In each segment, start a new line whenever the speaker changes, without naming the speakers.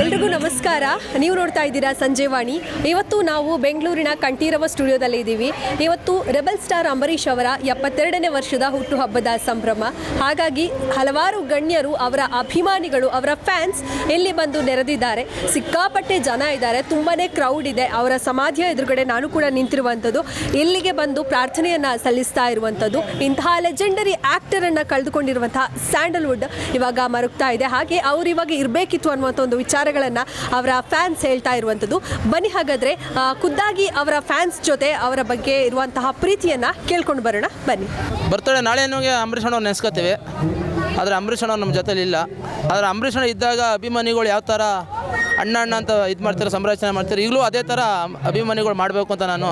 ಎಲ್ರಿಗೂ ನಮಸ್ಕಾರ. ನೀವು ನೋಡ್ತಾ ಇದ್ದೀರಾ ಸಂಜೆವಾಣಿ ಇವತ್ತು ನಾವು ಬೆಂಗಳೂರಿನ ಕಂಠೀರವ ಸ್ಟುಡಿಯೋದಲ್ಲಿ ಇದ್ದೀವಿ. ಇವತ್ತು ರೆಬಲ್ ಸ್ಟಾರ್ ಅಂಬರೀಷ್ ಅವರ ಎಪ್ಪತ್ತೆರಡನೇ ವರ್ಷದ ಹುಟ್ಟುಹಬ್ಬದ ಸಂಭ್ರಮ. ಹಾಗಾಗಿ ಹಲವಾರು ಗಣ್ಯರು, ಅವರ ಅಭಿಮಾನಿಗಳು, ಅವರ ಫ್ಯಾನ್ಸ್ ಇಲ್ಲಿ ಬಂದು ನೆರೆದಿದ್ದಾರೆ. ಸಿಕ್ಕಾಪಟ್ಟೆ ಜನ ಇದ್ದಾರೆ. ತುಂಬಾನೇ ಕ್ರೌಡ್ ಇದೆ. ಅವರ ಸಮಾಧಿಯ ಎದುರುಗಡೆ ನಾನು ಕೂಡ ನಿಂತಿರುವಂಥದ್ದು. ಇಲ್ಲಿಗೆ ಬಂದು ಪ್ರಾರ್ಥನೆಯನ್ನ ಸಲ್ಲಿಸ್ತಾ ಇರುವಂಥದ್ದು. ಇಂತಹ ಲೆಜೆಂಡರಿ ಆ್ಯಕ್ಟರನ್ನು ಕಳೆದುಕೊಂಡಿರುವಂತಹ ಸ್ಯಾಂಡಲ್ವುಡ್ ಇವಾಗ ಮರುಗ್ತಾ ಇದೆ. ಹಾಗೆ ಅವರು ಇವಾಗ ಇರಬೇಕಿತ್ತು ಅನ್ನುವಂಥ ಒಂದು ವಿಚಾರಗಳನ್ನ ಅವರ ಫ್ಯಾನ್ಸ್ ಹೇಳ್ತಾ ಇರುವಂಥದ್ದು ಬನ್ನಿ ಹಾಗಾದ್ರೆ ಖುದ್ದಾಗಿ ಅವರ ಫ್ಯಾನ್ಸ್ ಜೊತೆ ಅವರ ಬಗ್ಗೆ ಇರುವಂತಹ ಪ್ರೀತಿಯನ್ನ ಕೇಳ್ಕೊಂಡು ಬರೋಣ. ಬನ್ನಿ.
ಬರ್ತಡೆ ನಾಳೆ ಅಂಬರೀಷ್ ಅಣ್ಣ ನೆನೆಸ್ಕೋತೀವಿ. ಆದರೆ ಅಂಬರೀಷ್ ಅಣ್ಣ ನಮ್ಮ ಜೊತೆಲಿಲ್ಲ. ಆದರೆ ಅಂಬರೀಷ್ ಅಣ್ಣ ಇದ್ದಾಗ ಅಭಿಮಾನಿಗಳು ಯಾವ ಥರ ಅಣ್ಣ ಅಣ್ಣ ಅಂತ ಇದು ಮಾಡ್ತಾರೆ ಸಂರಚನೆ ಮಾಡ್ತಾರೆ. ಈಗಲೂ ಅದೇ ಥರ ಅಭಿಮಾನಿಗಳು ಮಾಡಬೇಕು ಅಂತ ನಾನು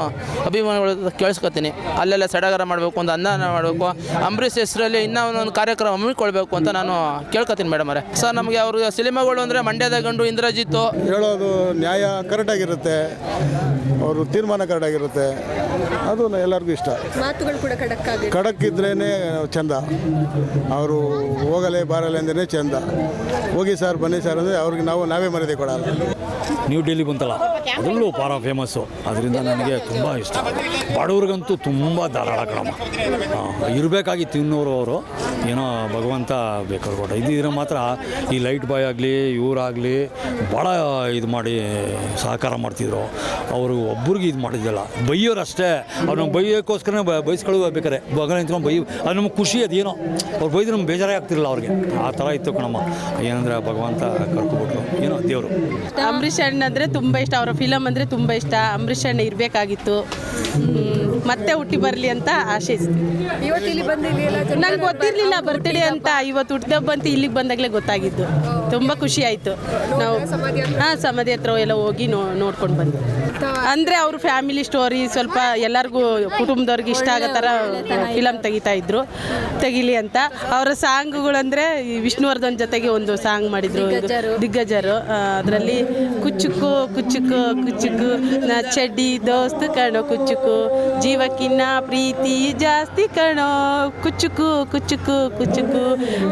ಅಭಿಮಾನಿಗಳು ಕೇಳಿಸ್ಕೊತೀನಿ. ಅಲ್ಲೆಲ್ಲ ಸಡಗರ ಮಾಡಬೇಕು ಒಂದು ಅನ್ನ ಮಾಡಬೇಕು. ಅಂಬರೀಷ್ ಹೆಸರಲ್ಲಿ ಇನ್ನೂ ಒಂದೊಂದು ಕಾರ್ಯಕ್ರಮ ಹಮ್ಮಿಕೊಳ್ಬೇಕು ಅಂತ ನಾನು ಕೇಳ್ಕೊತೀನಿ ಮೇಡಮ್ ಅವರೇ. ಸರ್ ನಮಗೆ ಅವರು ಸಿನಿಮಾಗಳು ಅಂದರೆ ಮಂಡ್ಯದ ಗಂಡು ಇಂದ್ರಜಿತ್ತು
ಹೇಳೋದು ನ್ಯಾಯ ಕರೆಕ್ಟಾಗಿರುತ್ತೆ. ಅವರು ತೀರ್ಮಾನ ಕರೆಕ್ಟಾಗಿರುತ್ತೆ. ಅದು ಎಲ್ಲರಿಗೂ ಇಷ್ಟ.
ಮಾತುಗಳು ಕೂಡ ಖಡಕ್
ಖಡಕ್ ಇದ್ರೇ ಚಂದ. ಅವರು ಹೋಗಲೇ ಬಾರಲೆ ಅಂದ್ರೆ ಚಂದ. ಹೋಗಿ ಸರ್ ಬನ್ನಿ ಸರ್ ಅಂದರೆ ಅವ್ರಿಗೆ ನಾವು ನಾವೇ ಮರ್ಯಾದೆ ಕೊಡಲ್ಲ
ನ್ಯೂ ಡೆಲ್ಲಿ ಬಂತಲ್ಲ, ಅದರಲ್ಲೂ ಭಾಳ ಫೇಮಸ್ಸು ಅದರಿಂದ ನನಗೆ ತುಂಬ ಇಷ್ಟ. ಬಡವ್ರಿಗಂತೂ ತುಂಬ ಧಾರಾಳ ಕಣಮ್ಮ. ಇರಬೇಕಾಗಿ ತಿನ್ನೋರು ಅವರು. ಏನೋ ಭಗವಂತ ಬೇಕಾದ್ರೆ ಕೊಟ್ಟ. ಇದ್ದಿದ್ರೆ ಮಾತ್ರ ಈ ಲೈಟ್ ಬಾಯ್ ಆಗಲಿ ಇವರಾಗಲಿ ಭಾಳ ಇದು ಮಾಡಿ ಸಹಕಾರ ಮಾಡ್ತಿದ್ರು. ಅವರು ಒಬ್ರಿಗೆ ಇದು ಮಾಡಿದ್ದಲ್ಲ. ಬೈಯೋರು ಅಷ್ಟೇ. ಅವ್ರು ನಮ್ಗೆ ಬೈಯೋಕ್ಕೋಸ್ಕರ ಬೈಸ್ಕೊಳ್ಳೋ ಬೇಕಾರೆ. ಬಗಲ ನಿಂತ್ಕೊಂಡು ಬೈ ಅದು ನಮ್ಗೆ ಖುಷಿ ಅದೇನೋ ಅವ್ರು ಬೈದ್ರೆ ನಮ್ಗೆ ಬೇಜಾರೇ ಆಗ್ತಿರಲಿಲ್ಲ ಅವ್ರಿಗೆ. ಆ ಥರ ಇತ್ತು ಕಣಮ್ಮ. ಏನಂದರೆ ಭಗವಂತ ಕರ್ಕೊಬಿಟ್ರು ಏನೋ ದೇವರು
ಅಂಬರೀಷ್ ಅಣ್ಣ ಅಂದರೆ ತುಂಬ ಇಷ್ಟ ಅವರ ಫಿಲಮ್ ಅಂದರೆ ತುಂಬ ಇಷ್ಟ. ಅಂಬರೀಷ್ ಅಣ್ಣ ಇರಬೇಕಾಗಿತ್ತು. ಮತ್ತೆ ಹುಟ್ಟಿ ಬರಲಿ ಅಂತ ಆಶಿಸ್ತೀನಿ.
ಇವತ್ತು ಇಲ್ಲಿ ಬಂದು ಇಲ್ಲಿ ಎಲ್ಲ ಜನ-
ನಂಗೆ ಗೊತ್ತಿರಲಿಲ್ಲ ಬರ್ತ್ಡೇ ಅಂತ. ಇವತ್ತು ಹುಟ್ಟಿದಬ್ಬ ಅಂತ ಇಲ್ಲಿಗೆ ಬಂದಾಗಲೇ ಗೊತ್ತಾಗಿದ್ದು. ತುಂಬ ಖುಷಿ ಆಯಿತು. ನಾವು ಹಾಂ ಸಮಾಧಿ ಹತ್ರ ಎಲ್ಲ ಹೋಗಿ ನೋ ನೋಡ್ಕೊಂಡು ಬಂದು ಅಂದರೆ ಅವ್ರ ಫ್ಯಾಮಿಲಿ ಸ್ಟೋರಿ ಸ್ವಲ್ಪ ಎಲ್ಲರಿಗೂ ಕುಟುಂಬದವ್ರಿಗೆ ಇಷ್ಟ ಆಗೋ ಥರ ಫಿಲಮ್ ತೆಗಿತಾ ಇದ್ರು. ತೆಗಿಲಿ ಅಂತ. ಅವರ ಸಾಂಗ್ಗಳಂದರೆ ವಿಷ್ಣುವರ್ಧನ್ ಜೊತೆಗೆ ಒಂದು ಸಾಂಗ್ ಮಾಡಿದ್ರು. ದಿಗ್ಗಜರು. ಅದರಲ್ಲಿ ಕುಚ್ಚುಕು ಕುಚ್ಚುಕು ಕುಚ್ಚುಕು ನಾ ಚಡ್ಡಿ ದೋಸ್ತ್ ಕಣೋ ಕುಚ್ಚುಕು ಜೀವಕ್ಕಿನ್ನ ಪ್ರೀತಿ ಜಾಸ್ತಿ ಕಣೋ ಕುಚ್ಚುಕು ಕುಚ್ಚುಕು ಕುಚ್ಚುಕು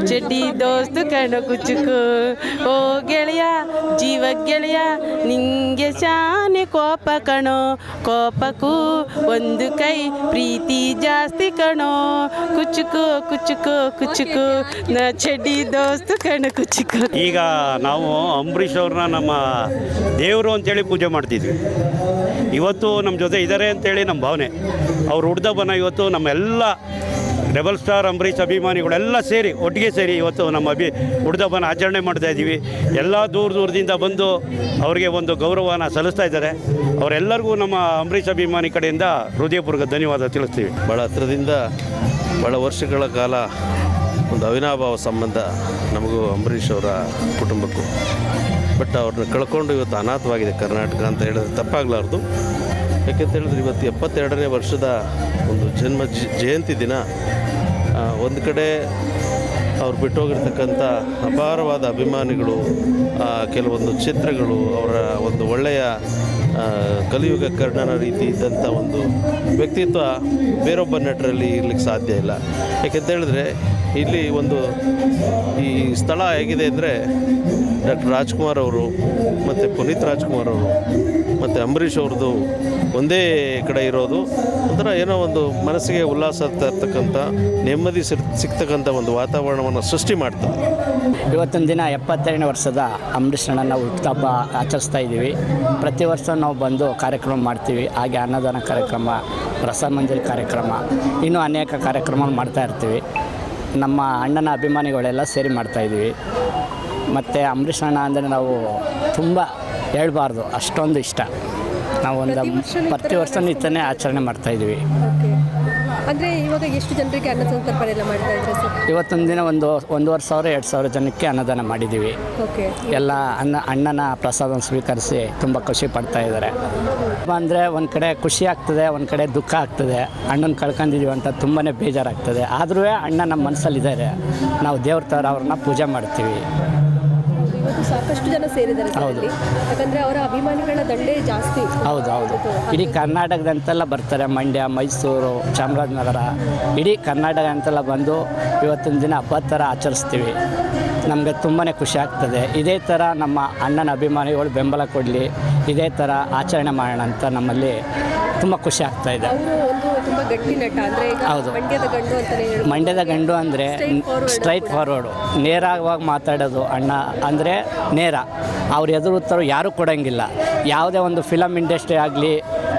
ಚಡ್ಡಿ ದೋಸ್ತ್ ಕಣೋ ಕುಚ್ಚುಕು ಓ ಗೆಳೆಯ ಜೀವ ಗೆಳೆಯ ನಿಂಗೆ ಶಾನೆ ಕೋಪ ಕಣೋ, ಕೋಪಕ್ಕೂ ಒಂದು ಕೈ, ಪ್ರೀತಿ ಜಾಸ್ತಿ ಕಣೋ. ಕುಚ್ಚುಕು ಕುಚುಕು ಕುಚುಕು, ನ ಚಡ್ಡಿ ದೋಸ್ತು ಕಣ ಕುಚ್ಚುಕು
ಈಗ ನಾವು ಅಂಬರೀಷ್ ಅವ್ರನ್ನ ನಮ್ಮ ದೇವರು ಅಂತೇಳಿ ಪೂಜೆ ಮಾಡ್ತಿದ್ವಿ. ಇವತ್ತು ನಮ್ಮ ಜೊತೆ ಇದ್ದಾರೆ ಅಂತೇಳಿ ನಮ್ಮ ಭಾವನೆ. ಅವ್ರು ಹುಡ್ದಬ್ಬನ ಇವತ್ತು ನಮ್ಮೆಲ್ಲ ರೆಬಲ್ ಸ್ಟಾರ್ ಅಂಬರೀಷ್ ಅಭಿಮಾನಿಗಳೆಲ್ಲ ಸೇರಿ, ಒಟ್ಟಿಗೆ ಸೇರಿ ಇವತ್ತು ನಮ್ಮ ಅಭಿ ಹುಡ್ದಬ್ಬನ ಆಚರಣೆ ಮಾಡ್ತಾ ಇದ್ದೀವಿ. ಎಲ್ಲ ದೂರ ದೂರದಿಂದ ಬಂದು ಅವರಿಗೆ ಒಂದು ಗೌರವನ ಸಲ್ಲಿಸ್ತಾ ಇದ್ದಾರೆ. ಅವರೆಲ್ಲರಿಗೂ ನಮ್ಮ ಅಂಬರೀಷ್ ಅಭಿಮಾನಿ ಕಡೆಯಿಂದ ಹೃದಯಪೂರ್ವಕ ಧನ್ಯವಾದ ತಿಳಿಸ್ತೀವಿ.
ಭಾಳ ಹತ್ರದಿಂದ ಭಾಳ ವರ್ಷಗಳ ಕಾಲ ಒಂದು ಅವಿನಾಭಾವ ಸಂಬಂಧ ನಮಗೂ ಅಂಬರೀಷ್ ಅವರ ಕುಟುಂಬಕ್ಕೂ. ಬಟ್ ಅವ್ರನ್ನ ಕಳ್ಕೊಂಡು ಇವತ್ತು ಅನಾಥವಾಗಿದೆ ಕರ್ನಾಟಕ ಅಂತ ಹೇಳಿದ್ರೆ ತಪ್ಪಾಗಲಾರ್ದು. ಯಾಕೆಂತ ಹೇಳಿದ್ರೆ ಇವತ್ತು ಎಪ್ಪತ್ತೆರಡನೇ ವರ್ಷದ ಒಂದು ಜನ್ಮ ಜಯಂತಿ ದಿನ ಒಂದು ಕಡೆ ಅವ್ರು ಬಿಟ್ಟೋಗಿರ್ತಕ್ಕಂಥ ಅಪಾರವಾದ ಅಭಿಮಾನಿಗಳು ಕೆಲವೊಂದು ಚಿತ್ರಗಳು ಅವರ ಒಂದು ಒಳ್ಳೆಯ ಕಲಿಯುಗ ಕರ್ಣನ ರೀತಿ ಇದ್ದಂಥ ಒಂದು ವ್ಯಕ್ತಿತ್ವ ಬೇರೊಬ್ಬ ನಟರಲ್ಲಿ ಇರಲಿಕ್ಕೆ ಸಾಧ್ಯ ಇಲ್ಲ. ಯಾಕೆಂತ ಹೇಳಿದ್ರೆ ಇಲ್ಲಿ ಒಂದು ಈ ಸ್ಥಳ ಹೇಗಿದೆ ಅಂದರೆ ಡಾಕ್ಟರ್ ರಾಜ್ಕುಮಾರ್ ಅವರು ಮತ್ತು ಪುನೀತ್ ರಾಜ್ಕುಮಾರ್ ಅವರು ಮತ್ತು ಅಂಬರೀಷ್ ಅವ್ರದ್ದು ಒಂದೇ ಕಡೆ ಇರೋದು. ಒಂಥರ ಏನೋ ಒಂದು ಮನಸ್ಸಿಗೆ ಉಲ್ಲಾಸ ತರ್ತಕ್ಕಂಥ ನೆಮ್ಮದಿ ಸಿರ್ ಸಿಗ್ತಕ್ಕಂಥ ಒಂದು ವಾತಾವರಣವನ್ನು ಸೃಷ್ಟಿ ಮಾಡ್ತದೆ.
ಇವತ್ತಿನ ದಿನ ಎಪ್ಪತ್ತೆರಡನೇ ವರ್ಷದ ಅಂಬರೀಷ್ ನಾವು ಹುಟ್ಟುಹಬ್ಬ ಆಚರಿಸ್ತಾ ಇದ್ದೀವಿ. ಪ್ರತಿ ವರ್ಷ ನಾವು ಬಂದು ಕಾರ್ಯಕ್ರಮ ಮಾಡ್ತೀವಿ. ಹಾಗೆ ಅನ್ನದಾನ ಕಾರ್ಯಕ್ರಮ ಪ್ರಸಾದ ಮಂಜರಿ ಕಾರ್ಯಕ್ರಮ ಇನ್ನೂ ಅನೇಕ ಕಾರ್ಯಕ್ರಮ ಮಾಡ್ತಾ ಇರ್ತೀವಿ. ನಮ್ಮ ಅಣ್ಣನ ಅಭಿಮಾನಿಗಳೆಲ್ಲ ಸೇರಿ ಮಾಡ್ತಾ ಇದ್ದೀವಿ. ಮತ್ತು ಅಂಬರೀಷ್ ಅಣ್ಣ ಅಂದರೆ ನಾವು ತುಂಬ ಹೇಳಬಾರ್ದು. ಅಷ್ಟೊಂದು ಇಷ್ಟ. ನಾವು ಒಂದು ಪ್ರತಿ ವರ್ಷ ನಿತ್ಯನೇ ಆಚರಣೆ ಮಾಡ್ತಾ ಇದ್ದೀವಿ.
ಓಕೆ ಅಂದ್ರೆ ಇವಾಗ ಎಷ್ಟು ಜನರಿಗೆ ಅನ್ನ ಸಂತರ್ಪಣೆ ಎಲ್ಲ ಮಾಡ್ತಾ ಇದ್ದಾರೆ ಸರ್?
ಇವತ್ತೊಂದು ದಿನ ಒಂದು ಒಂದೂವರೆ ಸಾವಿರ ಎರಡು ಸಾವಿರ ಜನಕ್ಕೆ ಅನ್ನದಾನ ಮಾಡಿದ್ದೀವಿ.
ಓಕೆ.
ಎಲ್ಲ ಅನ್ನ ಅಣ್ಣನ ಪ್ರಸಾದ ಸ್ವೀಕರಿಸಿ ತುಂಬ ಖುಷಿ ಪಡ್ತಾ ಇದ್ದಾರೆ. ಅಂದರೆ ಒಂದು ಕಡೆ ಖುಷಿ ಆಗ್ತದೆ ಒಂದು ಕಡೆ ದುಃಖ ಆಗ್ತದೆ. ಅಣ್ಣನ ಕಳ್ಕೊಂಡಿದ್ದೀವಿ ಅಂತ ತುಂಬಾ ಬೇಜಾರಾಗ್ತದೆ. ಆದರೂ ಅಣ್ಣ ನಮ್ಮ ಮನಸ್ಸಲ್ಲಿದ್ದಾರೆ ನಾವು ದೇವ್ರ ಥರ ಅವ್ರನ್ನ ಪೂಜೆ ಮಾಡ್ತೀವಿ.
ಇವತ್ತು ಸಾಕಷ್ಟು ಜನ ಸೇರಿದ್ದಾರೆ
ಹೌದು.
ಯಾಕಂದ್ರೆ ಅವರ ಅಭಿಮಾನಿಗಳ ದಂಡೇ ಜಾಸ್ತಿ.
ಹೌದು ಹೌದು. ಇಡೀ ಕರ್ನಾಟಕದಂತೆಲ್ಲ ಬರ್ತಾರೆ. ಮಂಡ್ಯ ಮೈಸೂರು ಚಾಮರಾಜನಗರ. ಇಡೀ ಕರ್ನಾಟಕ ಅಂತೆಲ್ಲ ಬಂದು ಇವತ್ತಿನ ದಿನ ಹಬ್ಬ ಥರ ಆಚರಿಸ್ತೀವಿ. ನಮಗೆ ತುಂಬಾ ಖುಷಿ ಆಗ್ತದೆ. ಇದೇ ಥರ ನಮ್ಮ ಅಣ್ಣನ ಅಭಿಮಾನಿಗಳು ಬೆಂಬಲ ಕೊಡಲಿ. ಇದೇ ಥರ ಆಚರಣೆ ಮಾಡೋಣ ಅಂತ ನಮ್ಮಲ್ಲಿ ತುಂಬ ಖುಷಿ ಆಗ್ತಾ ಇದೆ.
ಅವರು ಒಂದು ತುಂಬಾ ಗಟ್ಟಿ ನಟ ಅಂದ್ರೆ ಈಗ
ಹೌದು.
ಮಂಡ್ಯದ ಗಂಡು
ಅಂದರೆ ಸ್ಟ್ರೈಟ್ ಫಾರ್ವರ್ಡು ನೇರವಾಗಿ ಮಾತಾಡೋದು ಅಣ್ಣ ಅಂದರೆ ನೇರ. ಅವ್ರು ಎದುರು ಉತ್ತರ ಯಾರೂ ಕೊಡೋಂಗಿಲ್ಲ. ಯಾವುದೇ ಒಂದು ಫಿಲಮ್ ಇಂಡಸ್ಟ್ರಿ ಆಗಲಿ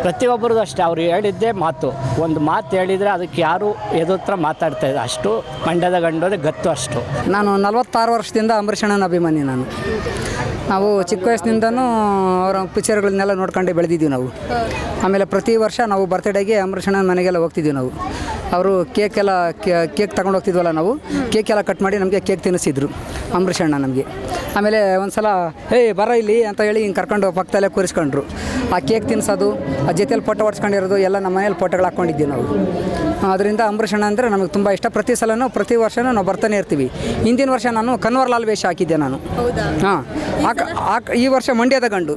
ಪ್ರತಿಯೊಬ್ಬರದ್ದು ಅಷ್ಟೇ. ಅವ್ರು ಹೇಳಿದ್ದೇ ಮಾತು. ಒಂದು ಮಾತು ಹೇಳಿದರೆ ಅದಕ್ಕೆ ಯಾರು ಎದುತ್ರ ಮಾತಾಡ್ತಾ ಇದೆ ಅಷ್ಟು ಮಂಡ್ಯದ ಗಂಡು ಅಂದರೆ ಗತ್ತು ಅಷ್ಟು.
ನಾನು ನಲವತ್ತಾರು ವರ್ಷದಿಂದ ಅಂಬರೀಷಣ್ಣನ ಅಭಿಮಾನಿ ನಾನು. ನಾವು ಚಿಕ್ಕ ವಯಸ್ಸಿನಿಂದನೂ ಅವರ ಪಿಕ್ಚರ್ಗಳನ್ನೆಲ್ಲ ನೋಡ್ಕೊಂಡೇ ಬೆಳೆದಿದ್ದೀವಿ ನಾವು. ಆಮೇಲೆ ಪ್ರತಿ ವರ್ಷ ನಾವು ಬರ್ತ್ಡೇಗೆ ಅಮೃಷಣ್ಣನ ಮನೆಗೆಲ್ಲ ಹೋಗ್ತಿದ್ವಿ ನಾವು. ಅವರು ಕೇಕ್ ಎಲ್ಲ ಕೇಕ್ ತಗೊಂಡು ಹೋಗ್ತಿದ್ವಲ್ಲ ನಾವು ಕೇಕ್ ಎಲ್ಲ ಕಟ್ ಮಾಡಿ ನಮಗೆ ಕೇಕ್ ತಿನ್ನಿಸಿದ್ರು ಅಮೃಷಣ್ಣ ನಮಗೆ. ಆಮೇಲೆ ಒಂದು ಸಲ ಏಯ್, ಬರ ಇಲ್ಲಿ ಅಂತ ಹೇಳಿ ಹಿಂಗೆ ಕರ್ಕೊಂಡು ಪಕ್ಕದಲ್ಲೇ ಕೂರಿಸ್ಕೊಂಡ್ರು. ಆ ಕೇಕ್ ತಿನ್ನಿಸೋದು ಆ ಜೊತೆಯಲ್ಲಿ ಫೋಟೋ ಹೊಡ್ಸ್ಕೊಂಡಿರೋದು ಎಲ್ಲ ನಮ್ಮ ಮನೇಲಿ ಫೋಟೋಗಳು ಹಾಕ್ಕೊಂಡಿದ್ದೀವಿ ನಾವು. ಅದರಿಂದ ಅಂಬರೀಷ್ ಅಣ್ಣ ಅಂದರೆ ನಮಗೆ ತುಂಬ ಇಷ್ಟ. ಪ್ರತಿ ಸಲನೂ ಪ್ರತಿ ವರ್ಷನೂ ನಾವು ಬರ್ತಾನೆ ಇರ್ತೀವಿ. ಹಿಂದಿನ ವರ್ಷ ನಾನು ಕನ್ವರ್ ಲಾಲ್ ವೇಷ ಹಾಕಿದ್ದೆ ನಾನು. ಹಾಂ. ಈ ವರ್ಷ ಮಂಡ್ಯದ ಗಂಡು.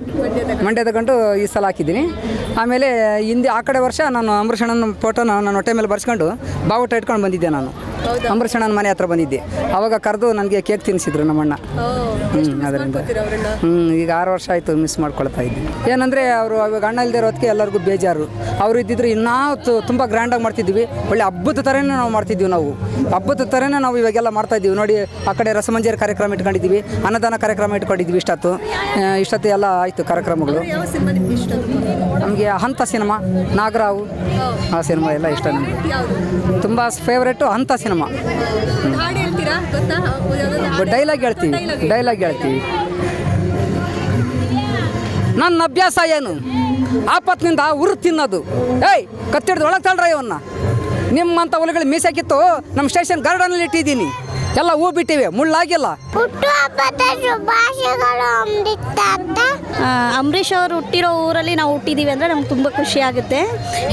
ಮಂಡ್ಯದ ಗಂಡು. ಈ ಸಲ ಹಾಕಿದ್ದೀನಿ. ಆಮೇಲೆ ಹಿಂದೆ ಆ ಕಡೆ ವರ್ಷ ನಾನು ಅಂಬರೀಷ್ ಅಣ್ಣನ ಫೋಟೋನ ನಾನು ಹೊಟ್ಟೆ ಮೇಲೆ ಬರ್ಸ್ಕೊಂಡು ಬಾವುಟ ಇಟ್ಕೊಂಡು ಬಂದಿದ್ದೆ ನಾನು. ಅಂಬರೀಷ್ ಅಣ್ಣನ ಮನೆ ಹತ್ರ ಬಂದಿದ್ದೆ. ಅವಾಗ ಕರೆದು ನನಗೆ ಕೇಕ್ ತಿನ್ನಿಸಿದ್ರು ನಮ್ಮಣ್ಣ. ಹ್ಞೂ ಅದರಿಂದ. ಹ್ಞೂ ಈಗ ಆರು ವರ್ಷ ಆಯಿತು ಮಿಸ್ ಮಾಡ್ಕೊಳ್ತಾ ಇದ್ದೆ ಏನಂದರೆ ಅವರು ಅವಾಗ ಅಣ್ಣ ಇಲ್ಲದೆ ಇರೋದಕ್ಕೆ ಎಲ್ಲರಿಗೂ ಬೇಜಾರು. ಅವರು ಇದ್ದಿದ್ರು ಇನ್ನೂ ತುಂಬ ಗ್ರ್ಯಾಂಡಾಗಿ ಮಾಡ್ತಿದ್ವಿ. ಒಳ್ಳೆ ಹಬ್ಬದ ಥರನೇ ನಾವು ಮಾಡ್ತಿದ್ವಿ ನಾವು. ಹಬ್ಬದ ಥರನೇ ನಾವು ಇವಾಗೆಲ್ಲ ಮಾಡ್ತಾ ಇದ್ದೀವಿ. ನೋಡಿ ಆ ಕಡೆ ರಸಮಂಜರಿ ಕಾರ್ಯಕ್ರಮ ಇಟ್ಕೊಂಡಿದ್ದೀವಿ. ಅನ್ನದಾನ ಕಾರ್ಯಕ್ರಮ ಇಟ್ಕೊಂಡಿದ್ವಿ ಇಷ್ಟೊತ್ತು. ಇಷ್ಟತ್ತು ಎಲ್ಲ ಆಯಿತು ಕಾರ್ಯಕ್ರಮಗಳು.
ನಿಮ್ಗೆ
ಹಂತ ಸಿನಿಮಾ ನಾಗರಾವು. ಆ ಸಿನಿಮಾ ಎಲ್ಲ ಇಷ್ಟ ನಮಗೆ. ತುಂಬ ಫೇವ್ರೇಟು ಹಂತ ಸಿನಿಮಾ.
ಹಾಡು ಹೇಳ್ತೀರಾ? ಗೊತ್ತಾ? ಯಾವ್ದಾದ್ರು ಹಾಡು?
ಡೈಲಾಗ್ ಹೇಳ್ತೀವಿ
Dialogue.
ಡೈಲಾಗ್ ಹೇಳ್ತೀವಿ ನನ್ನ ಅಭ್ಯಾಸ ಏನು? ಆಪತ್ನಿಂದ ಉರು ತಿನ್ನೋದು. ಏಯ್ ಕತ್ತಿಡ್ದು ಒಳಗೆ ತಳ್ರ ಇವನ್ನ. ನಿಮ್ಮಂಥ ಹುಲಿಗಳು ಮೀಸಾಕಿತ್ತು ನಮ್ಮ ಸ್ಟೇಷನ್ ಗಾರ್ಡನಲ್ಲಿ ಇಟ್ಟಿದ್ದೀನಿ. ಎಲ್ಲ ಹೂ ಬಿಟ್ಟಿವೆ ಮುಳ್ಳಾಗಿಲ್ಲ
ಹುಟ್ಟುಹಬ್ಬದ ಶುಭಾಶಯಗಳು ಅಮೃತ ಅಂತ.
ಆ, ಅಂಬರೀಷ್ ಅವರು ಹುಟ್ಟಿರೋ ಊರಲ್ಲಿ ನಾವು ಹುಟ್ಟಿದೀವಿ ಅಂದರೆ ನಮ್ಗೆ ತುಂಬ ಖುಷಿ ಆಗುತ್ತೆ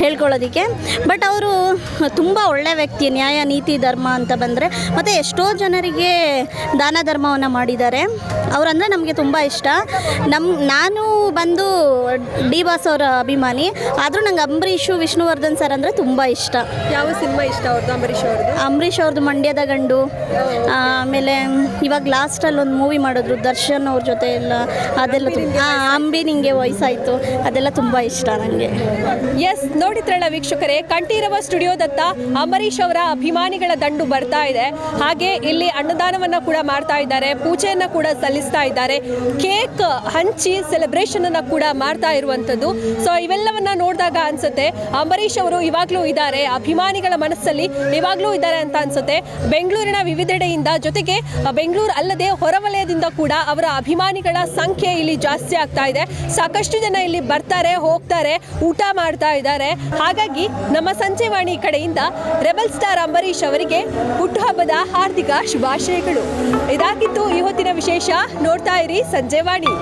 ಹೇಳ್ಕೊಳ್ಳೋದಕ್ಕೆ. ಬಟ್ ಅವರು ತುಂಬ ಒಳ್ಳೆ ವ್ಯಕ್ತಿ ನ್ಯಾಯ ನೀತಿ ಧರ್ಮ ಅಂತ ಬಂದರೆ ಮತ್ತು ಎಷ್ಟೋ ಜನರಿಗೆ ದಾನ ಧರ್ಮವನ್ನು ಮಾಡಿದ್ದಾರೆ. ಅವರಂದರೆ ನಮಗೆ ತುಂಬ ಇಷ್ಟ. ನಮ್ಮ ನಾನು ಬಂದು ಡಿ ಬಾಸ್ ಅವರ ಅಭಿಮಾನಿ ಆದರೂ ನಂಗೆ ಅಂಬರೀಷು ವಿಷ್ಣುವರ್ಧನ್ ಸರ್ ಅಂದರೆ ತುಂಬ ಇಷ್ಟ.
ಯಾವ ಸಿನಿಮಾ ಇಷ್ಟ ಅವ್ರದ್ದು ಅಂಬರೀಷ್ ಅವ್ರದ್ದು
ಅಂಬರೀಷ್ ಅವ್ರದ್ದು ಮಂಡ್ಯದ ಗಂಡು. ಆಮೇಲೆ ಇವಾಗ ಲಾಸ್ಟಲ್ಲಿ ಒಂದು ಮೂವಿ ಮಾಡಿದ್ರು, ದರ್ಶನ್ ಅವ್ರ ಜೊತೆ ಎಲ್ಲ, ಅದೆಲ್ಲ ಅಂಬಿ ನಿಂಗೆ ವಯಸ್ಸಾಯಿತು, ಅದೆಲ್ಲ ತುಂಬ ಇಷ್ಟ ನನಗೆ
ಎಸ್ ನೋಡಿದ್ರಲ್ಲ ವೀಕ್ಷಕರೇ, ಕಂಠೀರವ ಸ್ಟುಡಿಯೋದತ್ತ ಅಂಬರೀಷ್ ಅವರ ಅಭಿಮಾನಿಗಳ ದಂಡು ಬರ್ತಾ ಇದೆ. ಹಾಗೆ ಇಲ್ಲಿ ಅನ್ನದಾನವನ್ನು ಕೂಡ ಮಾಡ್ತಾ ಇದ್ದಾರೆ, ಪೂಜೆಯನ್ನು ಕೂಡ ಸಲ್ಲಿಸ್ತಾ ಇದ್ದಾರೆ. ಕೇಕ್ ಹಂಚಿ ಸೆಲೆಬ್ರೇಷನ್ ಅನ್ನ ಕೂಡ ಮಾಡ್ತಾ ಇರುವಂತದ್ದು ಸೊ ಇವೆಲ್ಲವನ್ನ ನೋಡಿದಾಗ ಅನ್ಸುತ್ತೆ ಅಂಬರೀಶ್ ಅವರು ಇವಾಗ್ಲೂ ಇದ್ದಾರೆ, ಅಭಿಮಾನಿಗಳ ಮನಸ್ಸಲ್ಲಿ ಇವಾಗಲೂ ಇದ್ದಾರೆ ಅಂತ ಅನ್ಸುತ್ತೆ. ಬೆಂಗಳೂರಿನ ವಿವಿಧೆಡೆಯಿಂದ ಜೊತೆಗೆ ಬೆಂಗಳೂರು ಅಲ್ಲದೆ ಹೊರವಲಯದಿಂದ ಕೂಡ ಅವರ ಅಭಿಮಾನಿಗಳ ಸಂಖ್ಯೆ ಇಲ್ಲಿ ಜಾಸ್ತಿ ಆಗ್ತಾ ಇದೆ. ಸಾಕಷ್ಟು ಜನ ಇಲ್ಲಿ ಬರ್ತಾರೆ, ಹೋಗ್ತಾರೆ, ಊಟ ಮಾಡ್ತಾ ಇದ್ದಾರೆ. ಹಾಗಾಗಿ ನಮ್ಮ ಸಂಜೆವಾಣಿ ಕಡೆಯಿಂದ ರೆಬಲ್ ಸ್ಟಾರ್ ಅಂಬರೀಶ್ ಅವರಿಗೆ ಹುಟ್ಟುಹಬ್ಬದ ಹಾರ್ದಿಕ ಶುಭಾಶಯಗಳು. ಇದಾಗಿತ್ತು ಇವತ್ತಿನ ವಿಶೇಷ. ನೋಡ್ತಾ ಇರಿ ಸಂಜೆವಾಣಿ.